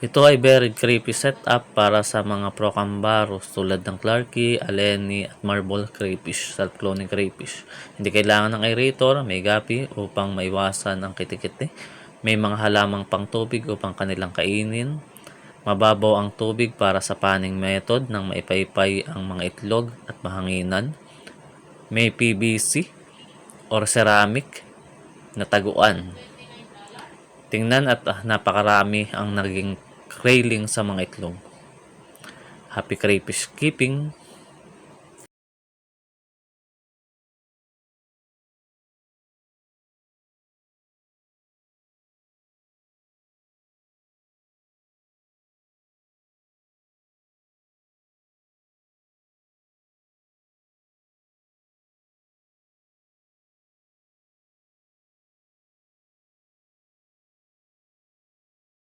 Ito ay buried crayfish setup para sa mga procambaros tulad ng Clarky, Aleni at Marble crayfish, self-cloning crayfish. Hindi kailangan ng aerator, may gapi upang maiwasan ang kitikiti. May mga halamang pang tubig upang kanilang kainin. Mababaw ang tubig para sa panning method nang maipaypay ang mga itlog at mahanginan. May PVC or ceramic na taguan. Tingnan at ah, napakarami ang naging railing sa mga itlog. Happy crayfish keeping.